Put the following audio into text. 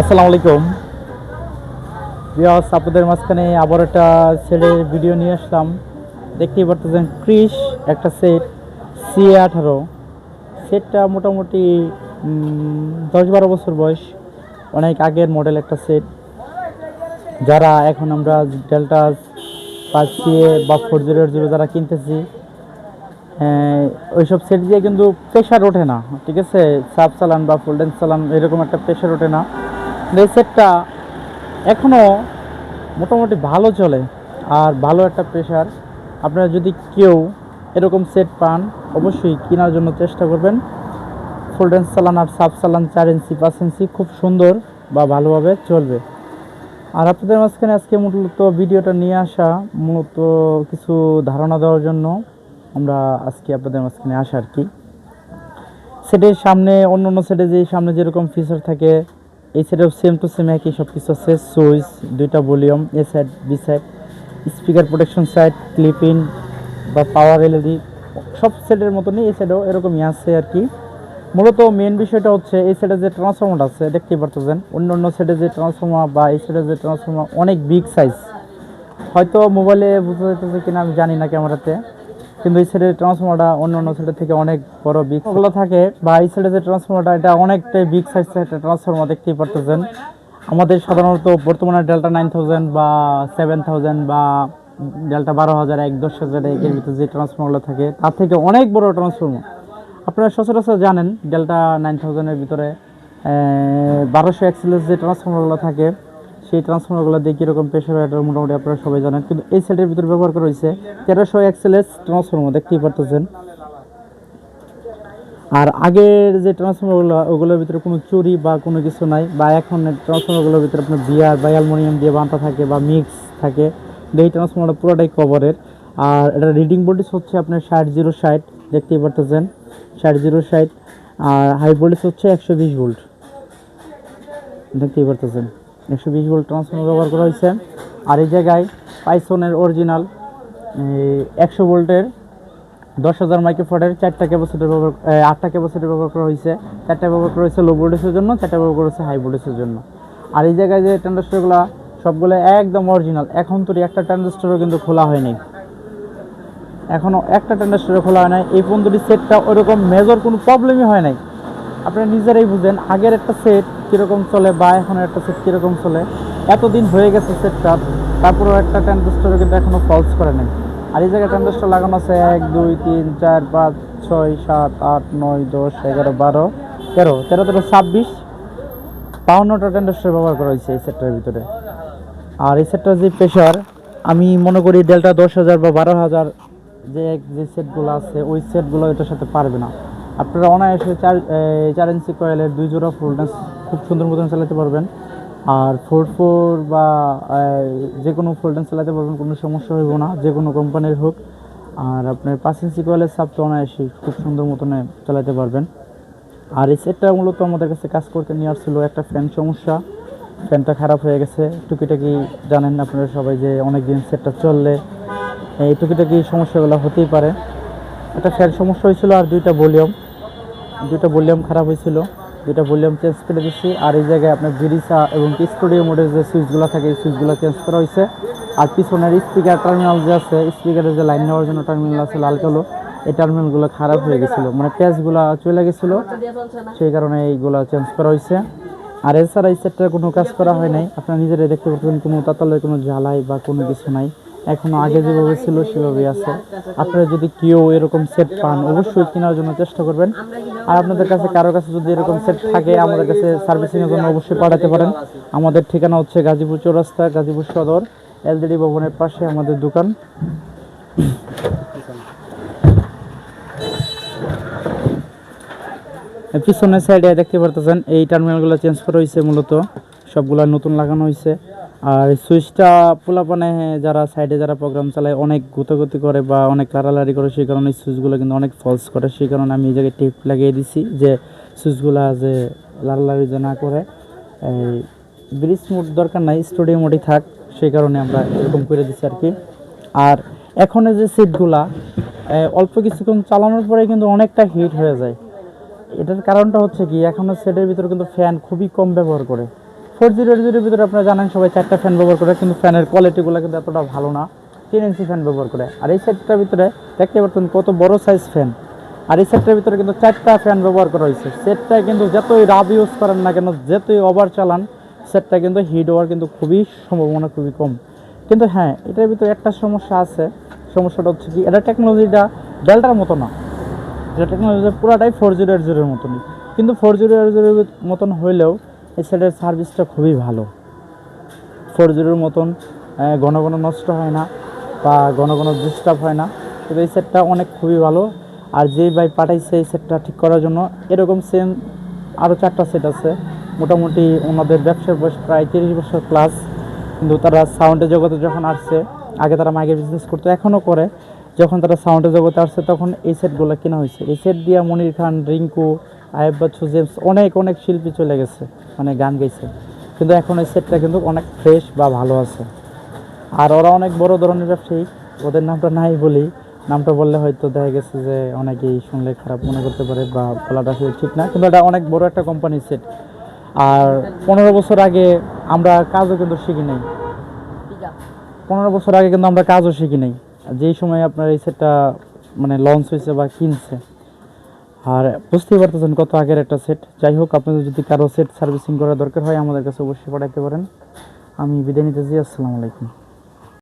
আসসালামু আলাইকুম। বিয়াস আপনাদের মাঝখানে আবার একটা সেটের ভিডিও নিয়ে আসলাম। দেখতেই পারতেছেন ক্রিস একটা সেট সি আঠারো। সেটটা মোটামুটি দশ বারো বছর বয়স। অনেক আগের মডেল একটা সেট। যারা এখন আমরা ডেল্টা পাঁচ সিএ বা ফোর জিরো জিরো যারা কিনতেছি হ্যাঁ, ওইসব সেট দিয়ে কিন্তু প্রেশার ওঠে না ঠিক আছে? সাব চালান বা ফুলডেন্স চালান এরকম একটা প্রেশার ওঠে না। কিন্তু এই সেটটা এখনও মোটামুটি ভালো চলে আর ভালো একটা প্রেশার আপনারা যদি কেউ এরকম সেট পান, অবশ্যই কেনার জন্য চেষ্টা করবেন। ফুলডেন্স চালান আর সাব চালান চার ইঞ্চি পাঁচ ইঞ্চি খুব সুন্দর বা ভালোভাবে চলবে। আর আপনাদের মাঝখানে আজকে মূলত ভিডিওটা নিয়ে আসা, মূলত কিছু ধারণা দেওয়ার জন্য আমরা আজকে আপনাদের মাঝখানে আসা আর কি। সেটের সামনে অন্য অন্য সেটে যে সামনে যেরকম ফিচার থাকে এই সেটেও সেম টু সেম একই সব কিছু আছে, সুইচ, দুইটা volume, A side B side speaker protection side clipping বা পাওয়ার এলইডি সব সেটের মতনই এই সেটেও এরকমই আছে আর কি মূলত মেন বিষয়টা হচ্ছে এই সাইডে যে ট্রান্সফর্মার আছে, দেখতেই পারতেছেন, অন্য অন্য সেটে যে ট্রান্সফর্মার বা এই সেটে যে ট্রান্সফর্মার অনেক বিগ সাইজ হয়তো মোবাইলে বোঝা যাইতেছে কিনা আমি জানি না ক্যামেরাতে কিন্তু এই সাইডের ট্রান্সফর্মারটা অন্য অন্য সাইডের থেকে অনেক বড় বিগ ওগুলো থাকে বা এই সাইডে যে ট্রান্সফর্মারটা এটা অনেকটাই বিগ সাইজ একটা ট্রান্সফর্মার দেখতেই পারতেছেন। আমাদের সাধারণত বর্তমানে ডেল্টা নাইন থাউজেন্ড বা সেভেন থাউজেন্ড বা ডেল্টা বারো হাজার এক দশ হাজার একের ভিতরে যে ট্রান্সফর্মারগুলো থাকে তার থেকে অনেক বড় ট্রান্সফর্মার আপনারা সচরাচর জানেন ডেল্টা নাইন থাউজেন্ডের ভিতরে বারোশো এক্সেলের যে ট্রান্সফর্মারগুলো থাকে সেই ট্রান্সফর্মারগুলো দিয়ে কীরকম প্রেশার এটা মোটামুটি আপনারা সবাই জানেন। কিন্তু এই সেটের ভিতরে ব্যবহার করা হয়েছে তেরোশো এক্সেলেস ট্রান্সফর্মার দেখতেই পারতেছেন। আর আগের যে ট্রান্সফর্মারগুলো ওগুলোর ভিতরে কোনো চুরি বা কোনো কিছু নাই, বা এখন ট্রান্সফর্মারগুলোর ভিতরে আপনার বিয়ার বা অ্যালমোনিয়াম দিয়ে বাঁধা থাকে বা মিক্স থাকে, এই ট্রান্সফর্মারটা পুরোটাই কভারের আর এটা রিডিং ভোল্টেজ হচ্ছে আপনার ষাট জিরো ষাট, দেখতেই পারতেছেন, ষাট জিরো ষাট। আর হাই ভোল্টেজ হচ্ছে একশো বিশ ভোল্ট দেখতেই পারতেছেন। একশো বিশ ভোল্ট ট্রান্সফর্মার ব্যবহার করা হয়েছে। আর এই জায়গায় পাইসনের অরিজিনাল একশো ভোল্টের দশ হাজার মাইক্রোফোনের চারটা ক্যাপাসিটি ব্যবহার আটটা ক্যাপাসিটি ব্যবহার করা হয়েছে। চারটা ব্যবহার করা হয়েছে লো ভোল্টেজের জন্য, চারটা ব্যবহার করা হয়েছে হাই ভোল্টেজের জন্য। আর এই জায়গায় যে ট্রানজিস্টরগুলো সবগুলো একদম অরিজিনাল এখন তো একটা ট্রানজিস্টরও কিন্তু খোলা হয়নি এখনও একটা ট্রানজিস্টরও খোলা হয় নাই। এই পর্যন্ত সেটটা ওরকম মেজর কোনো প্রবলেমই হয় নাই। আপনারা নিজেরাই বুঝেন, আগের একটা সেট কীরকম চলে বা এখন একটা সেট কীরকম চলে, এতদিন হয়ে গেছে সেটটা তারপরেও একটা ট্রানজিস্টরও কিন্তু এখনও ফলস করে নাই। আর এই জায়গায় ট্রানজিস্টর লাগানো আছে এক, দুই, তিন, চার, পাঁচ, ছয়, সাত, আট, নয়, দশ, এগারো, বারো, তেরো তেরো তেরো, ছাব্বিশ, বাউন্নটা ট্রানজিস্টর ব্যবহার করা হয়েছে এই সেটটার ভিতরে। আর এই সেটটার যে প্রেশার আমি মনে করি ডেল্টা দশ হাজার বা বারো হাজার যে এক, যে সেটগুলো আছে, ওই সেটগুলো এটার সাথে পারবে না। আপনারা অনায়াসে চার চার ইঞ্চি কয়েলের দুই জোড়া ফুলডেন্স খুব সুন্দর মতন চালাতে পারবেন। আর ফোর ফোর বা যে কোনো ফুলডেন্স চালাতে পারবেন, কোনো সমস্যা হইব না, যে কোনো কোম্পানির হোক। আর আপনার পাঁচ ইঞ্চি কয়েলের সাপ তো অনায়াসে খুব সুন্দর মতনে চালাতে পারবেন। আর এই সেটটা মূলত আমাদের কাছে কাজ করতে নিয়ে আসছিল একটা ফ্যান সমস্যা। ফ্যানটা খারাপ হয়ে গেছে। টুকিটাকি জানেন আপনারা সবাই যে অনেক দিন সেটটা চললে, এই টুকিটাকি সমস্যাগুলো হতেই পারে। একটা ফ্যান সমস্যা হয়েছিল আর দুইটা ভলিউম দুইটা ভলিউম খারাপ হয়েছিল, দুইটা ভলিউম চেঞ্জ করে দিচ্ছি আর এই জায়গায় আপনার জিরিসা এবং স্টুডিও মোডের যে সুইচগুলো থাকে, এই সুইচগুলো চেঞ্জ করা হয়েছে। আর পিছনের স্পিকার টার্মিনাল যে আছে স্পিকারের যে লাইন নেওয়ার জন্য টার্মিনাল আছে লাল কালো, এই টার্মিনালগুলো খারাপ হয়ে গেছিল। মানে প্যাচগুলো চলে গেছিল, সেই কারণে এইগুলো চেঞ্জ করা হয়েছে। আর এছাড়া এই সেটটার কোনো কাজ করা হয় নাই। আপনারা নিজেরাই দেখতে পাচ্ছেন কোনো তাতালের কোনো জ্বালাই বা কোনো কিছু নাই। এখনও আগে যেভাবে ছিল, সেভাবেই আছে। আপনারা যদি কেউ এরকম সেট পান, অবশ্যই কেনার জন্য চেষ্টা করবেন। আর আপনাদের কাছে, কারও কাছে যদি এরকম সেট থাকে, আমাদের কাছে সার্ভিসিংয়ের জন্য অবশ্যই পাঠাতে পারেন। আমাদের ঠিকানা হচ্ছে গাজীপুর চৌরাস্তা, গাজীপুর সদর, এলডিডি ভবনের পাশে আমাদের দোকান। পিছনের সাইডে দেখতে পারতেছেন, এই টার্মিনালগুলো চেঞ্জ করা হয়েছে মূলত। সবগুলা নতুন লাগানো হয়েছে আর সুইচটা পোলাপানে যারা সাইডে যারা প্রোগ্রাম চালায়, অনেক গুতোগুতি করে বা অনেক লাড়ালাড়ি করে, সেই কারণে সুইচগুলো কিন্তু অনেক ফলস করে। সেই কারণে আমি এই জায়গায় টিপ লাগিয়ে দিছি যে সুইচগুলো যে লাড়ালাড়ি যে না করে, এই ব্রিজ মোড দরকার নাই স্টুডিও মোডই থাক, সেই কারণে আমরা এরকম করে দিচ্ছি আর কি। আর এখন যে সিটগুলা অল্প কিছুক্ষণ চালানোর পরে কিন্তু অনেকটা হিট হয়ে যায়। এটার কারণটা হচ্ছে কি, এখনও সেটের ভিতরে কিন্তু ফ্যান খুবই কম ব্যবহার করে। ফোর জিরো জিরোর ভিতরে আপনারা জানেন সবাই চারটা ফ্যান ব্যবহার করে, কিন্তু ফ্যানের কোয়ালিটিগুলো কিন্তু এতটা ভালো না। তিন ইঞ্চি ফ্যান ব্যবহার করে। আর এই সেটটার ভিতরে দেখতে পাচ্ছেন কত বড় সাইজ ফ্যান আর এই সেটটার ভিতরে কিন্তু চারটা ফ্যান ব্যবহার করা হয়েছে। সেটটা কিন্তু যতই রাব ইউজ করেন না কেন, যতই ওভার চালান সেটটা কিন্তু হিট হওয়ার কিন্তু খুবই সম্ভাবনা খুবই কম। কিন্তু হ্যাঁ এটার ভিতরে একটা সমস্যা আছে। সমস্যাটা হচ্ছে কি, এটা টেকনোলজিটা ডেল্টার মতো না। এটা টেকনোলজি পুরাটাই ফোর জিরো এইট জিরোর মতনই। কিন্তু ফোর জিরো এইট জিরোর মতন হইলেও এই সেটের সার্ভিসটা খুবই ভালো। ফোর জিরোর মতন ঘন ঘন নষ্ট হয় না বা ঘন ঘন ডিস্টার্ব হয় না। কিন্তু এই সেটটা অনেক খুবই ভালো। আর যেই ভাই পাঠাইছে এই সেটটা ঠিক করার জন্য, এরকম সেম আরও চারটা সেট আছে। মোটামুটি ওনাদের ব্যবসার বয়স প্রায় তিরিশ বছর প্লাস কিন্তু তারা সাউন্ডের জগতে যখন আসছে, আগে তারা মাইকের বিজনেস করতো এখনও করে। যখন তারা সাউন্ডের জগতে আসছে, তখন এই সেটগুলো কেনা হয়েছে। এই সেট দিয়ে মনির খান, রিঙ্কু আয়েব বাচ্চু জেমস অনেক অনেক শিল্পী চলে গেছে মানে গান গাইছে। কিন্তু এখন ওই সেটটা কিন্তু অনেক ফ্রেশ বা ভালো আছে। আর ওরা অনেক বড় ধরনের ব্যবসায়ী, ওদের নামটা নাই বলি, নামটা বললে হয়তো দেখা গেছে যে অনেকেই শুনলে খারাপ মনে করতে পারে বা বলাটা আসলে ঠিক না, কিন্তু এটা অনেক বড় একটা কোম্পানি সেট আর পনেরো বছর আগে আমরা কাজও কিন্তু শিখি নাই। পনেরো বছর আগে কিন্তু আমরা কাজও শিখি নাই। যেই সময় আপনার এই সেটটা মানে লঞ্চ হয়েছে বা কিনছে আর বুঝতেই পারতেছেন কত আগের একটা সেট যাই হোক, আপনাদের যদি কারও সেট সার্ভিসিং করার দরকার হয়, আমাদের কাছে অবশ্যই পাঠাইতে পারেন। আমি বিদায় নিতেছি, আসসালামু আলাইকুম।